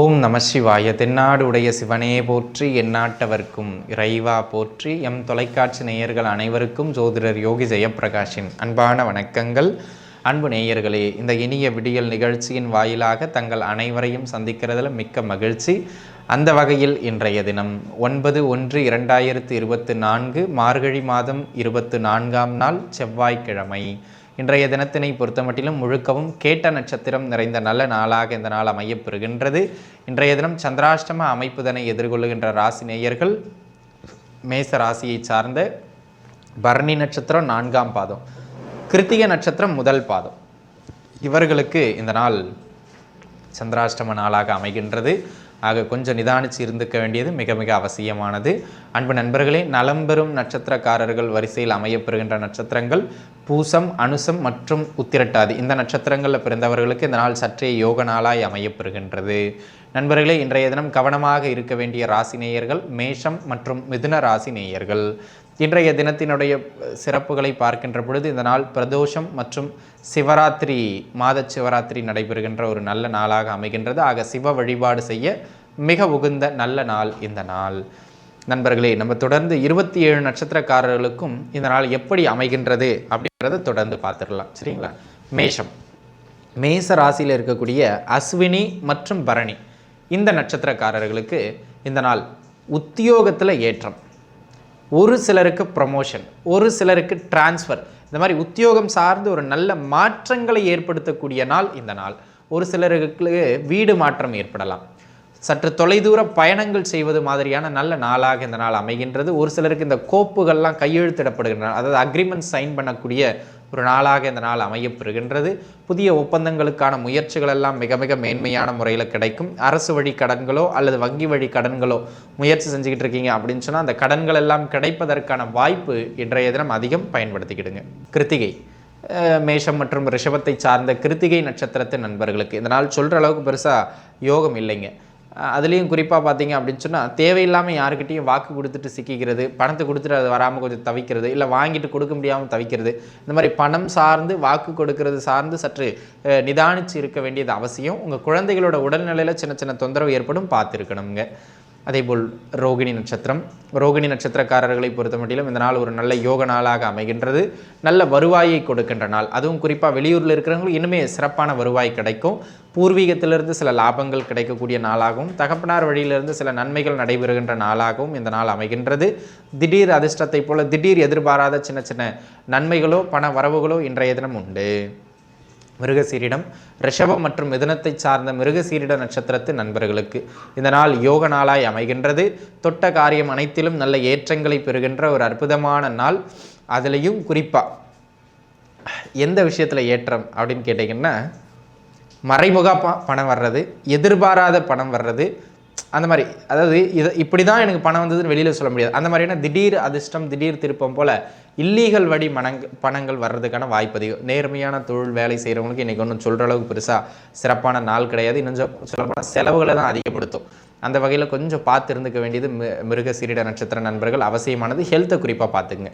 ஓம் நம சிவாய. தென்னாடு உடைய சிவனே போற்றி எந்நாட்டவர்க்கும் இறைவா போற்றி. எம் தொலைக்காட்சி நேயர்கள் அனைவருக்கும் ஜோதிடர் யோகி ஜெயப்பிரகாஷின் அன்பான வணக்கங்கள். அன்பு நேயர்களே இந்த இனிய விடியல் நிகழ்ச்சியின் வாயிலாக தங்கள் அனைவரையும் சந்திக்கிறதுல மிக்க மகிழ்ச்சி. அந்த வகையில் இன்றைய தினம் ஒன்பது ஒன்று இரண்டாயிரத்து இருபத்து நான்கு மார்கழி மாதம் இருபத்து நான்காம் நாள் செவ்வாய்க்கிழமை. இன்றைய தினத்தினை பொறுத்தமட்டிலும் முழுக்கவும் கேட்ட நட்சத்திரம் நிறைந்த நல்ல நாளாக இந்த நாள் அமையப்பெறுகின்றது. இன்றைய தினம் சந்திராஷ்டம அமைப்புதனை எதிர்கொள்ளுகின்ற ராசி நேயர்கள் மேச ராசியை சார்ந்த பரணி நட்சத்திரம் நான்காம் பாதம் கிருத்திக நட்சத்திரம் முதல் பாதம். இவர்களுக்கு இந்த நாள் சந்திராஷ்டம நாளாக அமைகின்றது. ஆக கொஞ்சம் நிதானித்து இருந்துக்க வேண்டியது மிக மிக அவசியமானது. அன்பு நண்பர்களே நலம் பெறும் நட்சத்திரக்காரர்கள் வரிசையில் அமையப்பெறுகின்ற நட்சத்திரங்கள் பூசம் அனுசம் மற்றும் உத்திரட்டாதி. இந்த நட்சத்திரங்களில் பிறந்தவர்களுக்கு இந்த நாள் சற்றே யோக நாளாய் அமையப்பெறுகின்றது. நண்பர்களே இன்றைய தினம் கவனமாக இருக்க வேண்டிய ராசி நேயர்கள் மேஷம் மற்றும் மிதுன ராசி நேயர்கள். இன்றைய தினத்தினுடைய சிறப்புகளை பார்க்கின்ற பொழுது இந்த நாள் பிரதோஷம் மற்றும் சிவராத்திரி மாத சிவராத்திரி நடைபெறுகின்ற ஒரு நல்ல நாளாக அமைகின்றது. ஆக சிவ வழிபாடு செய்ய மிக உகுந்த நல்ல நாள் இந்த நாள். நண்பர்களே நம்ம தொடர்ந்து இருபத்தி ஏழு நட்சத்திரக்காரர்களுக்கும் இந்த நாள் எப்படி அமைகின்றது அப்படின்றத தொடர்ந்து பார்த்துடலாம். சரிங்களா? மேஷம். மேச ராசியில் இருக்கக்கூடிய அஸ்வினி மற்றும் பரணி இந்த நட்சத்திரக்காரர்களுக்கு இந்த நாள் உத்தியோகத்தில் ஏற்றம். ஒரு சிலருக்கு ப்ரமோஷன் ஒரு சிலருக்கு டிரான்ஸ்ஃபர் இந்த மாதிரி உத்தியோகம் சார்ந்து ஒரு நல்ல மாற்றங்களை ஏற்படுத்தக்கூடிய நாள் இந்த நாள். ஒரு சிலருக்கு வீடு மாற்றம் ஏற்படலாம். சற்று தொலைதூர பயணங்கள் செய்வது மாதிரியான நல்ல நாளாக இந்த நாள் அமைகின்றது. ஒரு சிலருக்கு இந்த கோப்புகள்லாம் கையெழுத்திடப்படுகின்றன. அதாவது அக்ரிமெண்ட் சைன் பண்ணக்கூடிய ஒரு நாளாக இந்த நாள் அமையப்பெறுகின்றது. புதிய ஒப்பந்தங்களுக்கான முயற்சிகள் எல்லாம் மிக மிக மேன்மையான முறையில் கிடைக்கும். அரசு வழி கடன்களோ அல்லது வங்கி வழி கடன்களோ முயற்சி செஞ்சுக்கிட்டு இருக்கீங்க அப்படின்னு சொன்னால் அந்த கடன்கள் எல்லாம் கிடைப்பதற்கான வாய்ப்பு இன்றைய தினம் அதிகம் பயன்படுத்திக்கிடுங்க. கிருத்திகை மேஷம் மற்றும் ரிஷபத்தை சார்ந்த கிருத்திகை நட்சத்திரத்தின் நண்பர்களுக்கு இந்த நாள் சொல்கிற அளவுக்கு பெருசாக யோகம் இல்லைங்க. அதுலேயும் குறிப்பாக பார்த்தீங்க அப்படின்னு சொன்னால் தேவையில்லாமல் யாருக்கிட்டையும் வாக்கு கொடுத்துட்டு சிக்கிக்கிறது பணத்தை கொடுத்துட்டு அது வராமல் கொஞ்சம் தவிக்கிறது இல்லை வாங்கிட்டு கொடுக்க முடியாமல் தவிக்கிறது இந்த மாதிரி பணம் சார்ந்து வாக்கு கொடுக்கறது சார்ந்து சற்று நிதானித்து இருக்க வேண்டியது அவசியம். உங்கள் குழந்தைகளோட உடல்நிலையில் சின்ன சின்ன தொந்தரவு ஏற்படும் பார்த்துருக்கணுங்க. அதேபோல் ரோகிணி நட்சத்திரம். ரோகிணி நட்சத்திரக்காரர்களை பொறுத்த மட்டிலும் இந்த நாள் ஒரு நல்ல யோக நாளாக அமைகின்றது. நல்ல வருவாயை கொடுக்கின்ற நாள். அதுவும் குறிப்பாக வெளியூரில் இருக்கிறவங்களுக்கு இன்னுமே சிறப்பான வருவாய் கிடைக்கும். பூர்வீகத்திலிருந்து சில லாபங்கள் கிடைக்கக்கூடிய நாளாகவும் தகப்பனார் வழியிலிருந்து சில நன்மைகள் நடைபெறுகின்ற நாளாகவும் இந்த நாள் அமைகின்றது. திடீர் அதிர்ஷ்டத்தை போல திடீர் எதிர்பாராத சின்ன சின்ன நன்மைகளோ பண வரவுகளோ இன்றைய தினம் உண்டு. மிருகசீரிடம் ரிஷபம் மற்றும் மிதனத்தை சார்ந்த மிருகசீரிட நட்சத்திரத்து நண்பர்களுக்கு இந்த நாள் யோக நாளாய் அமைகின்றது. தொட்ட காரியம் அனைத்திலும் நல்ல ஏற்றங்களை பெறுகின்ற ஒரு அற்புதமான நாள். அதுலேயும் குறிப்பாக எந்த விஷயத்தில் ஏற்றம் அப்படின்னு கேட்டிங்கன்னா மறைமுக ப- பணம் வர்றது எதிர்பாராத பணம் வர்றது அந்த மாதிரி. அதாவது இது இப்படி தான் எனக்கு பணம் வந்ததுன்னு வெளியில் சொல்ல முடியாது. அந்த மாதிரியான திடீர் அதிர்ஷ்டம் திடீர் திருப்பம் போல் இல்லீகல் வழி மணங் பணங்கள் வர்றதுக்கான வாய்ப்பு அதிகம். நேர்மையான தொழில் வேலை செய்கிறவங்களுக்கு இன்றைக்கி ஒன்றும் சொல்கிற அளவுக்கு பெருசாக சிறப்பான நாள் கிடையாது. இன்னும் சொல்லப்போனால் செலவுகளை தான் அதிகப்படுத்தும். அந்த வகையில் கொஞ்சம் பார்த்து இருந்துக்க வேண்டியது மிருக சீரிட நட்சத்திர நண்பர்கள். அவசியமானது ஹெல்த்தை குறிப்பாக பார்த்துங்க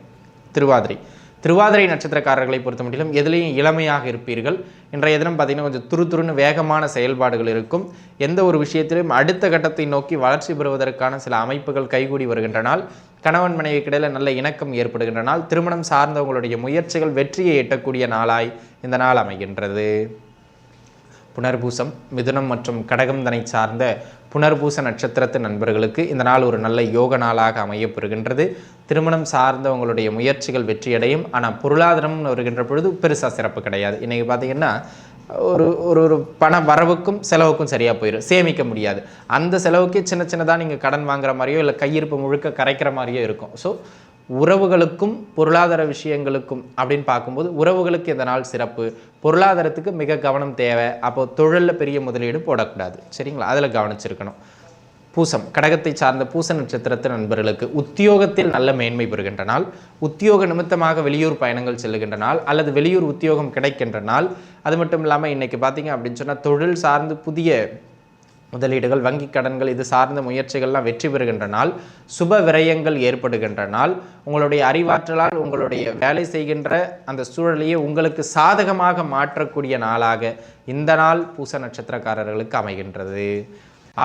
திருவாதிரை. திருவாதிரை நட்சத்திரக்காரர்களை பொறுத்த முடியலும் எதுலேயும் இளமையாக இருப்பீர்கள். இன்றைய தினம் பார்த்தீங்கன்னா கொஞ்சம் துருதுருன்னு வேகமான செயல்பாடுகள் இருக்கும். எந்த ஒரு விஷயத்திலும் அடுத்த கட்டத்தை நோக்கி வளர்ச்சி பெறுவதற்கான சில அமைப்புகள் கைகூடி வருகின்றனால் கணவன் மனைவிக்கு இடையில நல்ல இணக்கம் ஏற்படுகின்ற நாள் திருமணம் சார்ந்தவங்களுடைய முயற்சிகள் வெற்றியை எட்டக்கூடிய நாளாய் இந்த நாள் அமைகின்றது. புனர்பூசம் மிதுனம் மற்றும் கடகம் தனை சார்ந்த புனர்பூச நட்சத்திரத்து நண்பர்களுக்கு இந்த நாள் ஒரு நல்ல யோக நாளாக அமையப்பெறுகின்றது. திருமணம் சார்ந்தவங்களுடைய முயற்சிகள் வெற்றியடையும். ஆனால் பொருளாதாரம்னு வருகின்ற பொழுது பெருசாக சிறப்பு கிடையாது. இன்றைக்கி பார்த்தீங்கன்னா ஒரு ஒரு ஒரு பண வரவுக்கும் செலவுக்கும் சரியாக போயிடும் சேமிக்க முடியாது. அந்த செலவுக்கே சின்ன சின்னதாக நீங்கள் கடன் வாங்குற மாதிரியோ இல்லை கையிருப்பு முழுக்க கரைக்கிற மாதிரியோ இருக்கும். ஸோ உறவுகளுக்கும் பொருளாதார விஷயங்களுக்கும் அப்படின்னு பார்க்கும்போது உறவுகளுக்கு இந்த நாள் சிறப்பு. பொருளாதாரத்துக்கு மிக கவனம் தேவை. அப்போ தொழிலில் பெரிய முதலீடு போடக்கூடாது. சரிங்களா? அதில் கவனிச்சிருக்கணும். பூசம். கடகத்தை சார்ந்த பூச நட்சத்திரத்து நண்பர்களுக்கு உத்தியோகத்தில் நல்ல மேன்மை பெறுகின்ற நாள். உத்தியோக நிமித்தமாக வெளியூர் பயணங்கள் செல்லுகின்ற நாள். அல்லது வெளியூர் உத்தியோகம் கிடைக்கின்ற நாள். அது மட்டும் இல்லாமல் இன்றைக்கி பார்த்தீங்க அப்படின்னு சொன்னால் தொழில் சார்ந்து புதிய முதலீடுகள் வங்கி கடன்கள் இது சார்ந்த முயற்சிகள்லாம் வெற்றி பெறுகின்ற நாள். சுப விரயங்கள் ஏற்படுகின்ற நாள். உங்களுடைய அறிவாற்றலால் உங்களுடைய வேலை செய்கின்ற அந்த சூழலையே உங்களுக்கு சாதகமாக மாற்றக்கூடிய நாளாக இந்த நாள் பூச நட்சத்திரக்காரர்களுக்கு அமைகின்றது.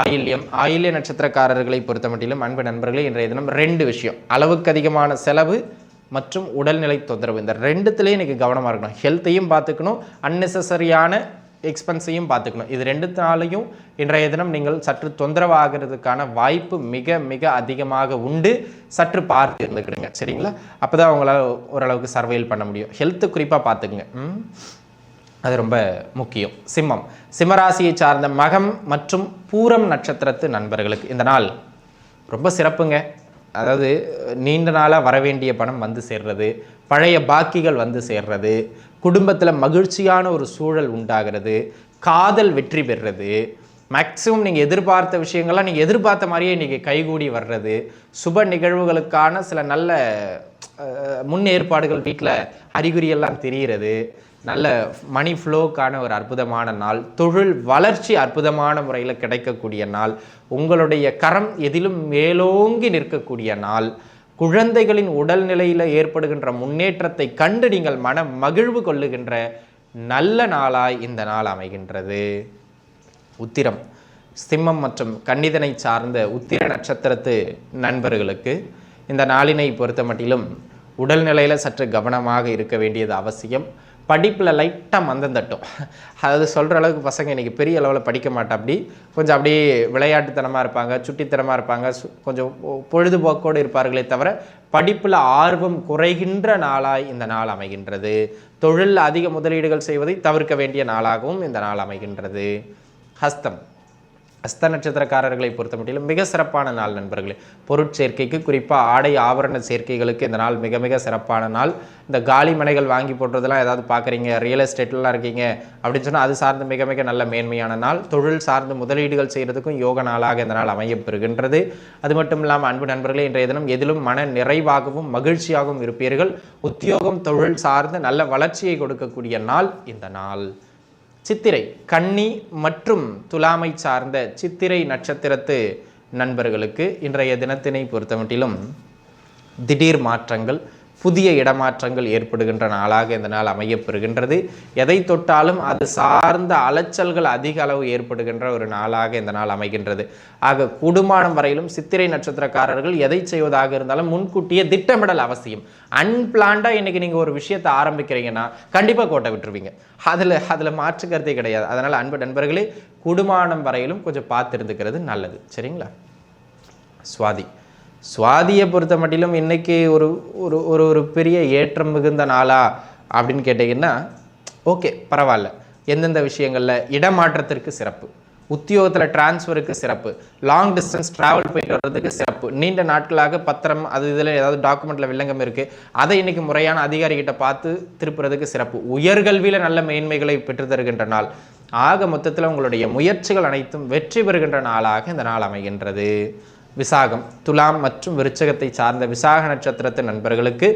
ஆயில்யம் ஆயில்ய நட்சத்திரக்காரர்களை பொறுத்த மட்டிலும் அன்பு நண்பர்களே இன்றைய தினம் ரெண்டு விஷயம். அளவுக்கு அதிகமான செலவு மற்றும் உடல்நிலை தொந்தரவு. இந்த ரெண்டுத்துலேயும் இன்றைக்கி கவனமாக இருக்கணும். ஹெல்த்தையும் பார்த்துக்கணும். அன்னெசரியான எக்ஸ்பென்ஸையும் பார்த்துக்கணும். இது ரெண்டுத்தினாலையும் இன்றைய தினம் நீங்கள் சற்று தொந்தரவாகிறதுக்கான வாய்ப்பு மிக மிக அதிகமாக உண்டு. சற்று பார்த்து இருந்துக்கிடுங்க. சரிங்களா? அப்போ தான் உங்களால் ஓரளவுக்கு சர்வைல் பண்ண முடியும். ஹெல்த்து குறிப்பாக பார்த்துக்குங்க. அது ரொம்ப முக்கியம். சிம்மம். சிம்மராசியை சார்ந்த மகம் மற்றும் பூரம் நட்சத்திரத்து நண்பர்களுக்கு இந்த நாள் ரொம்ப சிறப்புங்க. அதாவது நீண்ட நாளாக வரவேண்டிய பணம் வந்து சேர்றது பழைய பாக்கிகள் வந்து சேர்றது குடும்பத்தில் மகிழ்ச்சியான ஒரு சூழல் உண்டாகிறது காதல் வெற்றி பெறுறது மேக்ஸிமம் நீங்கள் எதிர்பார்த்த விஷயங்கள்லாம் நீங்கள் எதிர்பார்த்த மாதிரியே இன்றைக்கி கைகூடி வர்றது சுப நிகழ்வுகளுக்கான சில நல்ல முன்னேற்பாடுகள் முன் ஏற்பாடுகள் வீட்டில் அறிகுறியெல்லாம் தெரிகிறது. நல்ல மணி ஃப்ளோக்கான ஒரு அற்புதமான நாள். தொழில் வளர்ச்சி அற்புதமான முறையில் கிடைக்கக்கூடிய நாள். உங்களுடைய கரம் எதிலும் மேலோங்கி நிற்கக்கூடிய நாள். குழந்தைகளின் உடல்நிலையில் ஏற்படுகின்ற முன்னேற்றத்தை கண்டு நீங்கள் மன மகிழ்வு கொள்ளுகின்ற நல்ல நாளாய் இந்த நாள் அமைகின்றது. உத்திரம். சிம்மம் மற்றும் கன்னிதனை சார்ந்த உத்திர நட்சத்திரத்து நண்பர்களுக்கு இந்த நாளினை பொறுத்த மட்டிலும் உடல்நிலையில் சற்று கவனமாக இருக்க வேண்டியது அவசியம். படிப்பில் லைட்டாக மந்தம் தட்டும் அதாவது சொல்கிற அளவுக்கு பசங்க இன்றைக்கி பெரிய அளவில் படிக்க மாட்டா அப்படி கொஞ்சம் அப்படியே விளையாட்டுத்தனமாக இருப்பாங்க சுட்டித்தனமாக இருப்பாங்க சு- கொஞ்சம் பொழுதுபோக்கோடு இருப்பார்களே தவிர படிப்பில் ஆர்வம் குறைகின்ற நாளாய் இந்த நாள் அமைகின்றது. தொழிலில் அதிக முதலீடுகள் செய்வதை தவிர்க்க வேண்டிய நாளாகவும் இந்த நாள் அமைகின்றது. ஹஸ்தம். அஸ்த நட்சத்திரக்காரர்களை பொறுத்த மட்டிலும் மிக சிறப்பான நாள் நண்பர்களே. பொருட்சேர்க்கைக்கு குறிப்பாக ஆடை ஆபரண சேர்க்கைகளுக்கு இந்த நாள் மிக மிக சிறப்பான நாள். இந்த காலி மனைகள் வாங்கி போடுறதெல்லாம் ஏதாவது பார்க்குறீங்க ரியல் எஸ்டேட்லாம் இருக்கீங்க அப்படின்னு சொன்னால் அது சார்ந்து மிக மிக நல்ல மேன்மையான நாள். தொழில் சார்ந்து முதலீடுகள் செய்கிறதுக்கும் யோக நாளாக இந்த நாள் அமையப்பெறுகின்றது. அது மட்டும் இல்லாமல் அன்பு நண்பர்களே இன்றைய தினம் எதிலும் மன நிறைவாகவும் மகிழ்ச்சியாகவும் இருப்பீர்கள். உத்தியோகம் தொழில் சார்ந்து நல்ல வளர்ச்சியை கொடுக்கக்கூடிய நாள் இந்த நாள். சித்திரை கன்னி மற்றும் துலாமை சார்ந்த சித்திரை நட்சத்திரத்து நண்பர்களுக்கு இன்றைய தினத்தினை பொறுத்தமட்டிலும் திடீர் மாற்றங்கள் புதிய இடமாற்றங்கள் ஏற்படுகின்ற நாளாக இந்த நாள் அமையப்பெறுகின்றது. எதை தொட்டாலும் அது சார்ந்த அலைச்சல்கள் அதிக அளவு ஏற்படுகின்ற ஒரு நாளாக இந்த நாள் அமைகின்றது. ஆக கூடுமானம் வரையிலும் சித்திரை நட்சத்திரக்காரர்கள் எதை செய்வதாக இருந்தாலும் முன்கூட்டியே திட்டமிடல் அவசியம். அன்பிளான்டாக இன்னைக்கு நீங்கள் ஒரு விஷயத்தை ஆரம்பிக்கிறீங்கன்னா கண்டிப்பாக கோட்டை விட்டுருவீங்க. அதில் அதில் மாற்று கருத்தே கிடையாது. அதனால் அன்பு நண்பர்களே கூடுமானம் வரையிலும் கொஞ்சம் பார்த்துருந்துக்கிறது நல்லது. சரிங்களா? சுவாதி சுவாதியை பொறுத்த மட்டிலும் இன்றைக்கி ஒரு ஒரு ஒரு ஒரு பெரிய ஏற்றம் மிகுந்த நாளா அப்படின்னு கேட்டிங்கன்னா ஓகே பரவாயில்ல. எந்தெந்த விஷயங்களில் இடமாற்றத்திற்கு சிறப்பு உத்தியோகத்தில் டிரான்ஸ்ஃபருக்கு சிறப்பு லாங் டிஸ்டன்ஸ் ட்ராவல் போயிட்டு வர்றதுக்கு சிறப்பு நீண்ட நாட்களாக பத்திரம் அது இதில் ஏதாவது டாக்குமெண்ட்டில் வில்லங்கம் இருக்குது அதை இன்றைக்கி முறையான அதிகாரிகிட்ட பார்த்து திருப்புறதுக்கு சிறப்பு. உயர்கல்வியில் நல்ல மேன்மைகளை பெற்று தருகின்ற நாள். ஆக மொத்தத்தில் உங்களுடைய முயற்சிகள் அனைத்தும் வெற்றி பெறுகின்ற நாளாக இந்த நாள் அமைகின்றது. விசாகம் துலாம் மற்றும் விருச்சகத்தை சார்ந்த விசாக நட்சத்திரத்தின் நண்பர்களுக்கு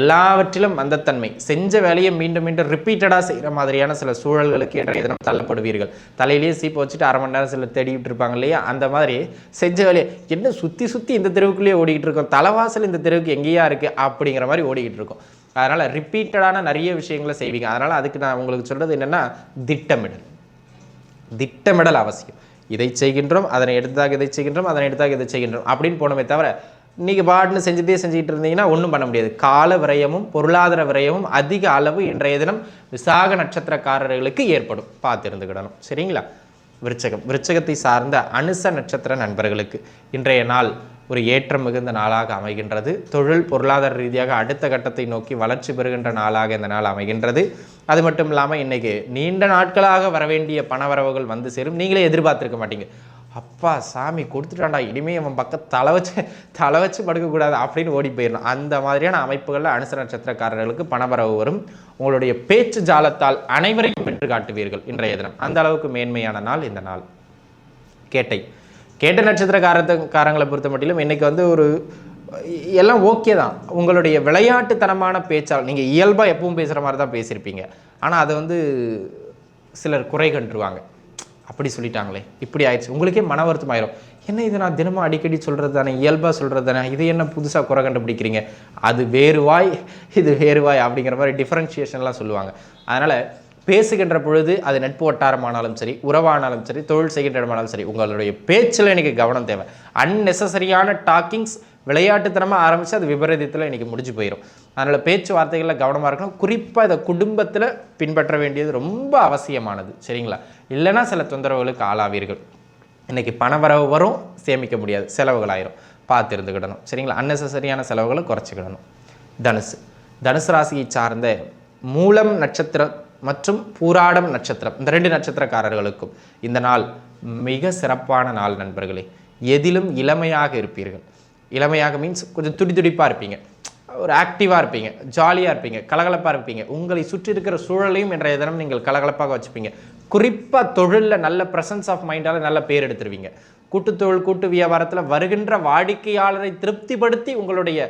எல்லாவற்றிலும் மந்தத்தன்மை செஞ்ச வேலையை மீண்டும் மீண்டும் ரிப்பீட்டடாக செய்கிற மாதிரியான சில சூழல்களுக்கு இன்றைய தினம் தள்ளப்படுவீர்கள். தலையிலேயே சீப்பு வச்சுட்டு அரை மணி நேரம் சில தேடிக்கிட்டு இருப்பாங்க இல்லையா? அந்த மாதிரி செஞ்ச வேலையை என்ன சுற்றி சுற்றி இந்த தெருவுக்குள்ளேயே ஓடிக்கிட்டு இருக்கோம் தலைவாசல் இந்த தெருவுக்கு எங்கேயா இருக்குது அப்படிங்கிற மாதிரி ஓடிக்கிட்டு இருக்கோம். அதனால் ரிப்பீட்டடான நிறைய விஷயங்களை செய்வீங்க. அதனால் அதுக்கு நான் உங்களுக்கு சொல்கிறது என்னென்னா திட்டமிடல். திட்டமிடல் அவசியம். இதை செய்கின்றோம் அதனை எடுத்தாக இதை செய்கின்றோம் அதனை எடுத்தாக இதை செய்கின்றோம் அப்படின்னு போனோமே தவிர நீங்கள் பாட்டுன்னு செஞ்சுட்டே செஞ்சுக்கிட்டு இருந்தீங்கன்னா ஒன்றும் பண்ண முடியாது. கால விரயமும் பொருளாதார விரயமும் அதிக அளவு இன்றைய தினம் விசாக நட்சத்திரக்காரர்களுக்கு ஏற்படும். பார்த்து இருந்துக்கிடணும் சரிங்களா? விருச்சகம். விருச்சகத்தை சார்ந்த அனுச நட்சத்திர நண்பர்களுக்கு இன்றைய நாள் ஒரு ஏற்றம் மிகுந்த நாளாக அமைகின்றது. தொழில் பொருளாதார ரீதியாக அடுத்த கட்டத்தை நோக்கி வளர்ச்சி பெறுகின்ற நாளாக இந்த நாள் அமைகின்றது. அது மட்டும் இல்லாமல் இன்னைக்கு நீண்ட நாட்களாக வரவேண்டிய பணவரவுகள் வந்து சேரும். நீங்களே எதிர்பார்த்துருக்க மாட்டீங்க. அப்பா சாமி கொடுத்துட்டாண்டா இனிமே அவன் பக்கம் தலை வச்சு தலை வச்சு படுக்கக்கூடாது அப்படின்னு ஓடி போயிடணும் அந்த மாதிரியான அமைப்புகளில் அனுசர நட்சத்திரக்காரர்களுக்கு பணவரவு வரும். உங்களுடைய பேச்சு ஜாலத்தால் அனைவரையும் பெற்று காட்டுவீர்கள் இன்றைய தினம். அந்த அளவுக்கு மேன்மையான நாள் இந்த நாள். கேட்டை. கேட்ட நட்சத்திரக்காரத்துக்காரங்களை பொறுத்த மட்டிலும் இன்றைக்கி வந்து ஒரு எல்லாம் ஓகே தான். உங்களுடைய விளையாட்டுத்தனமான பேச்சால் நீங்கள் இயல்பாக எப்பவும் பேசுகிற மாதிரி தான் பேசியிருப்பீங்க. ஆனால் அதை வந்து சிலர் குறை கண்டுருவாங்க. அப்படி சொல்லிட்டாங்களே இப்படி ஆயிடுச்சு. உங்களுக்கே மன வருத்தம் ஆயிரும் என்ன இது நான் தினமும் அடிக்கடி சொல்கிறது தானே இயல்பாக சொல்கிறது தானே இது என்ன புதுசாக குறை கண்டுபிடிக்கிறீங்க? அது வேறு வாய் இது வேறு வாய் அப்படிங்கிற மாதிரி டிஃப்ரென்ஷியேஷன்லாம் சொல்லுவாங்க. அதனால் பேசுகின்ற பொழுது அது நட்பு வட்டாரமானாலும் சரி உறவானாலும் சரி தொழில் செய்கின்ற இடமானாலும் சரி உங்களுடைய பேச்சில் எனக்கு கவனம் தேவை. அன்னெசரியான டாக்கிங்ஸ் விளையாட்டுத்தனமாக ஆரம்பித்து அது விபரீதத்தில் இன்றைக்கி முடிஞ்சு போயிடும் அதனால் பேச்சுவார்த்தைகளில் கவனமாக இருக்கணும். குறிப்பாக இதை குடும்பத்தில் பின்பற்ற வேண்டியது ரொம்ப அவசியமானது. சரிங்களா? இல்லைன்னா சில தொந்தரவுகளுக்கு ஆளாவீர்கள். இன்றைக்கி பணவரவு வரும் சேமிக்க முடியாது. செலவுகளாயிரும். பார்த்து இருந்துக்கிடணும். சரிங்களா? அன்னெசரியான செலவுகளை குறைச்சிக்கிடணும். தனுசு. தனுசு ராசியை சார்ந்த மூலம் நட்சத்திரம் மற்றும் பூராடம் நட்சத்திரம் இந்த ரெண்டு நட்சத்திரக்காரர்களுக்கும் இந்த நாள் மிக சிறப்பான நாள் நண்பர்களே. எதிலும் இளமையாக இருப்பீர்கள். இளமையாக மீன்ஸ் கொஞ்சம் துடி துடிப்பாக இருப்பீங்க. ஒரு ஆக்டிவாக இருப்பீங்க. ஜாலியாக இருப்பீங்க. கலகலப்பாக இருப்பீங்க. உங்களை சுற்றி இருக்கிற சூழலையும் இன்றைய தினம் நீங்கள் கலகலப்பாக வச்சுப்பீங்க. குறிப்பாக தொழிலில் நல்ல ப்ரெசன்ஸ் ஆஃப் மைண்டால் நல்ல பேர் எடுத்துருவீங்க. கூட்டுத்தொழில் கூட்டு வியாபாரத்தில் வருகின்ற வாடிக்கையாளரை திருப்திப்படுத்தி உங்களுடைய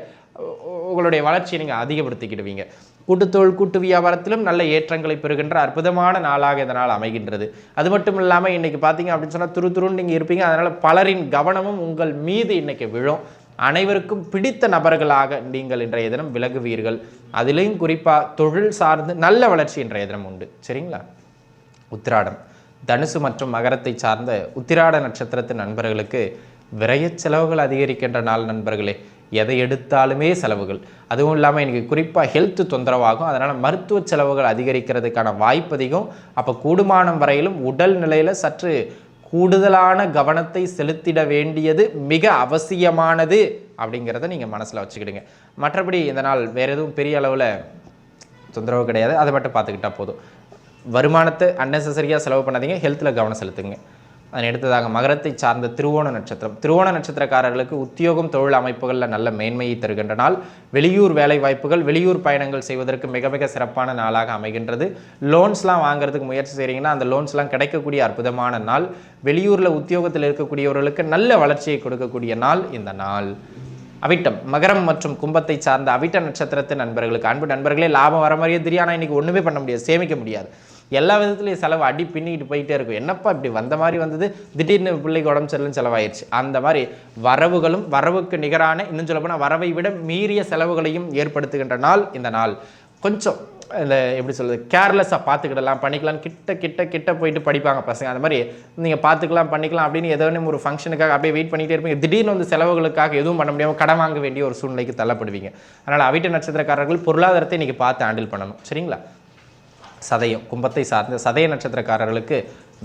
உங்களுடைய வளர்ச்சியை நீங்கள் அதிகப்படுத்திக்கிடுவீங்க. கூட்டுத்தொழில் கூட்டு வியாபாரத்திலும் நல்ல ஏற்றங்களை பெறுகின்ற அற்புதமான நாளாக இந்த நாள் அமைகின்றது. அது மட்டும் இல்லாமல் இன்றைக்கி பார்த்தீங்க அப்படின்னு சொன்னால் துரு துருன்னு நீங்கள் இருப்பீங்க. அதனால் பலரின் கவனமும் உங்கள் மீது இன்றைக்கி விழும். அனைவருக்கும் பிடித்த நபர்களாக நீங்கள் இன்றைய தினம் விலகுவீர்கள். அதிலையும் குறிப்பாக தொழில் சார்ந்து நல்ல வளர்ச்சி இன்றைய தினம் உண்டு. சரிங்களா? உத்திராடம். தனுசு மற்றும் மகரத்தை சார்ந்த உத்திராட நட்சத்திரத்தின் நண்பர்களுக்கு விரைய செலவுகள் அதிகரிக்கின்ற நாள் நண்பர்களே. எதை எடுத்தாலுமே செலவுகள். அதுவும் இல்லாமல் எனக்கு குறிப்பாக ஹெல்த் தொந்தரவாகும். அதனால் மருத்துவ செலவுகள் அதிகரிக்கிறதுக்கான வாய்ப்பு அதிகம். அப்போ கூடுமானம் வரையிலும் உடல் நிலையில் சற்று கூடுதலான கவனத்தை செலுத்திட வேண்டியது மிக அவசியமானது அப்படிங்கிறத நீங்கள் மனசில் வச்சுக்கிடுங்க. மற்றபடி இந்த நாள் வேறு எதுவும் பெரிய அளவில் தொந்தரவு கிடையாது. அதை மட்டும் பார்த்துக்கிட்டா போதும். வருமானத்தை அன்னெசரியாக செலவு பண்ணாதீங்க. ஹெல்த்தில் கவனம் செலுத்துங்க. அதனை அடுத்ததாக மகரத்தை சார்ந்த திருவோண நட்சத்திரம். திருவோண நட்சத்திரக்காரர்களுக்கு உத்தியோகம் தொழில் அமைப்புகளில் நல்ல மேன்மையை தருகின்ற நாள் வெளியூர் வேலை வாய்ப்புகள் வெளியூர் பயணங்கள் செய்வதற்கு மிக மிக சிறப்பான நாளாக அமைகின்றது. லோன்ஸ்லாம் வாங்குறதுக்கு முயற்சி செய்கிறீங்கன்னா அந்த லோன்ஸ்லாம் கிடைக்கக்கூடிய அற்புதமான நாள். வெளியூரில் உத்தியோகத்தில் இருக்கக்கூடியவர்களுக்கு நல்ல வளர்ச்சியை கொடுக்கக்கூடிய நாள் இந்த நாள். அவிட்டம் மகரம் மற்றும் கும்பத்தை சார்ந்த அவிட்ட நட்சத்திரத்து நண்பர்களுக்கு அன்பு நண்பர்களே லாபம் வர மாதிரியே தெரியும் ஆனால் இன்றைக்கி ஒன்றுமே பண்ண முடியாது சேமிக்க முடியாது. எல்லா விதத்துலையும் செலவு அடி பின்னிக்கிட்டு போயிட்டே இருக்கும். என்னப்பா இப்படி வந்த மாதிரி வந்தது? திடீர்னு பிள்ளைக்கு உடம்பு சரியில்லைன்னு செலவாயிடுச்சு அந்த மாதிரி வரவுகளும் வரவுக்கு நிகரான இன்னும் சொல்லப்போனால் வரவை விட மீறிய செலவுகளையும் ஏற்படுத்துகின்ற நாள் இந்த நாள். கொஞ்சம் இந்த எப்படி சொல்கிறது கேர்லெஸ்ஸாக பார்த்துக்கிடலாம் பண்ணிக்கலாம் கிட்ட கிட்ட கிட்ட போயிட்டு படிப்பாங்க பசங்க. அந்த மாதிரி நீங்கள் பார்த்துக்கலாம் பண்ணிக்கலாம் அப்படின்னு ஏதோ ஒரு ஃபங்க்ஷனுக்காக அப்படியே வெயிட் பண்ணிகிட்டே இருப்பீங்க. திடீர்னு வந்து செலவுகளுக்காக எதுவும் பண்ண முடியாமல் கடன் வாங்க வேண்டிய ஒரு சூழ்நிலைக்கு தள்ளப்படுவீங்க. அதனால் அவிட்ட நட்சத்திரக்காரர்கள் பொருளாதாரத்தை இன்றைக்கி பார்த்து ஹேண்டில் பண்ணணும். சரிங்களா? சதயம் கும்பத்தை சார்ந்த சதய நட்சத்திரக்காரர்களுக்கு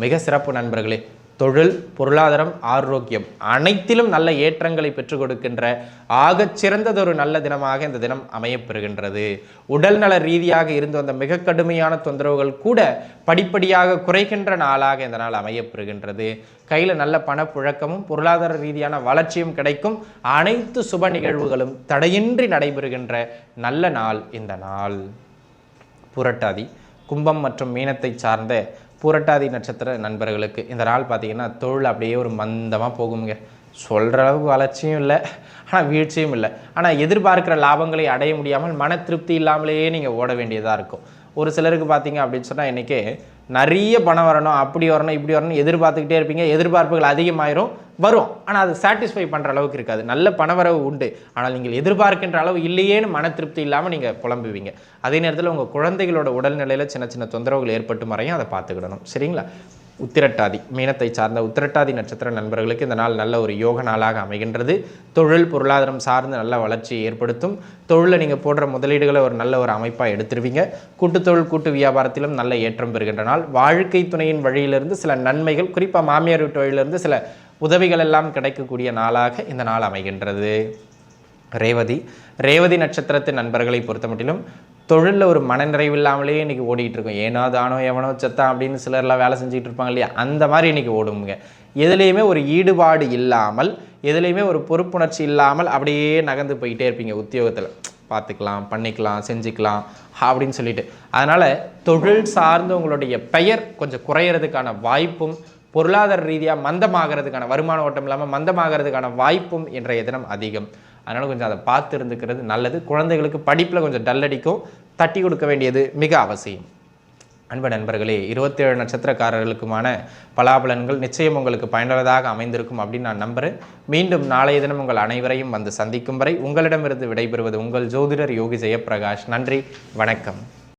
மிக சிறப்பு நண்பர்களே. தொழில் பொருளாதாரம் ஆரோக்கியம் அனைத்திலும் நல்ல ஏற்றங்களை பெற்றுக் கொடுக்கின்ற ஆகச் சிறந்ததொரு நல்ல தினமாக இந்த தினம் அமையப்பெறுகின்றது. உடல்நல ரீதியாக இருந்து வந்த மிக கடுமையான தொந்தரவுகள் கூட படிப்படியாக குறைகின்ற நாளாக இந்த நாள் அமையப்பெறுகின்றது. கையில் நல்ல பணப்புழக்கமும் பொருளாதார ரீதியான வளர்ச்சியும் கிடைக்கும். அனைத்து சுப நிகழ்வுகளும் தடையின்றி நடைபெறுகின்ற நல்ல நாள் இந்த நாள். புரட்டாதி கும்பம் மற்றும் மீனத்தை சார்ந்த புரட்டாதி நட்சத்திர நண்பர்களுக்கு. இந்த நாள் பார்த்தீங்கன்னா தொழில் அப்படியே ஒரு மந்தமாக போகுங்க சொல்கிற அளவுக்கு வளர்ச்சியும் இல்லை ஆனால் வீழ்ச்சியும் இல்லை. ஆனால் எதிர்பார்க்குற லாபங்களை அடைய முடியாமல் மன திருப்தி இல்லாமலேயே நீங்கள் ஓட வேண்டியதாக இருக்கும். ஒரு சிலருக்கு பார்த்தீங்க அப்படின்னு சொன்னால் இன்றைக்கி நிறைய பணம் வரணும் அப்படி வரணும் இப்படி வரணும் எதிர்பார்த்துக்கிட்டே இருப்பீங்க. எதிர்பார்ப்புகள் அதிகமாயிரும். வரும். ஆனால் அது சாட்டிஸ்ஃபை பண்ணுற அளவுக்கு இருக்காது. நல்ல பணவரவு உண்டு. ஆனால் நீங்கள் எதிர்பார்க்கின்ற அளவு இல்லையேன்னு மன திருப்தி இல்லாமல் நீங்கள் புலம்புவீங்க. அதே நேரத்தில் உங்கள் குழந்தைகளோட உடல்நிலையில் சின்ன சின்ன தொந்தரவுகள் ஏற்பட்டு மறையும். அதை பார்த்துக்கிடணும். சரிங்களா? உத்திரட்டாதி மீனத்தை சார்ந்த உத்திரட்டாதி நட்சத்திர நண்பர்களுக்கு இந்த நாள் நல்ல ஒரு யோக நாளாக அமைகின்றது. தொழில் பொருளாதாரம் சார்ந்து நல்ல வளர்ச்சியை ஏற்படுத்தும். தொழிலில் நீங்கள் போடுற முதலீடுகளை ஒரு நல்ல ஒரு அமைப்பாக எடுத்துருவீங்க. கூட்டுத்தொழில் கூட்டு வியாபாரத்திலும் நல்ல ஏற்றம் பெறுகின்ற நாள். வாழ்க்கை துணையின் வழியிலிருந்து சில நன்மைகள் குறிப்பாக மாமியார் வீட்டு வழியிலிருந்து சில உதவிகள் எல்லாம் கிடைக்கக்கூடிய நாளாக இந்த நாள் அமைகின்றது. ரேவதி ரேவதி நட்சத்திரத்தின் நண்பர்களை பொறுத்த மட்டிலும் தொழிலில் ஒரு மனநிறைவு இல்லாமலே இன்றைக்கி ஓடிக்கிட்டு இருக்கோம். ஏனோ தானோ எவனோ செத்தான் அப்படின்னு சிலர்லாம் வேலை செஞ்சுக்கிட்டு இருப்பாங்க இல்லையா? அந்த மாதிரி இன்றைக்கி ஓடுங்க எதுலேயுமே ஒரு ஈடுபாடு இல்லாமல் எதுலேயுமே ஒரு பொறுப்புணர்ச்சி இல்லாமல் அப்படியே நகர்ந்து போயிட்டே இருப்பீங்க உத்தியோகத்தில். பார்த்துக்கலாம் பண்ணிக்கலாம் செஞ்சுக்கலாம் அப்படின்னு சொல்லிட்டு. அதனால் தொழில் சார்ந்து உங்களுடைய பெயர் கொஞ்சம் குறையிறதுக்கான வாய்ப்பும் பொருளாதார ரீதியாக மந்தமாகிறதுக்கான வருமான ஓட்டம் இல்லாமல் மந்தமாகிறதுக்கான வாய்ப்பும் இன்றைய தினம் அதிகம். அதனால் கொஞ்சம் அதை பார்த்து இருந்துக்கிறது நல்லது. குழந்தைகளுக்கு படிப்பில் கொஞ்சம் டல்லடிக்கும் தட்டி கொடுக்க வேண்டியது மிக அவசியம். அன்பு நண்பர்களே இருபத்தேழு நட்சத்திரக்காரர்களுக்குமான பலாபலன்கள் நிச்சயம் உங்களுக்கு பயனுள்ளதாக அமைந்திருக்கும் அப்படின்னு நான் நம்புகிறேன் மீண்டும் நாளைய தினம் உங்கள் அனைவரையும் வந்து சந்திக்கும் வரை உங்களிடமிருந்து விடைபெறுவது உங்கள் ஜோதிடர் யோகி ஜெயப்பிரகாஷ். நன்றி வணக்கம்.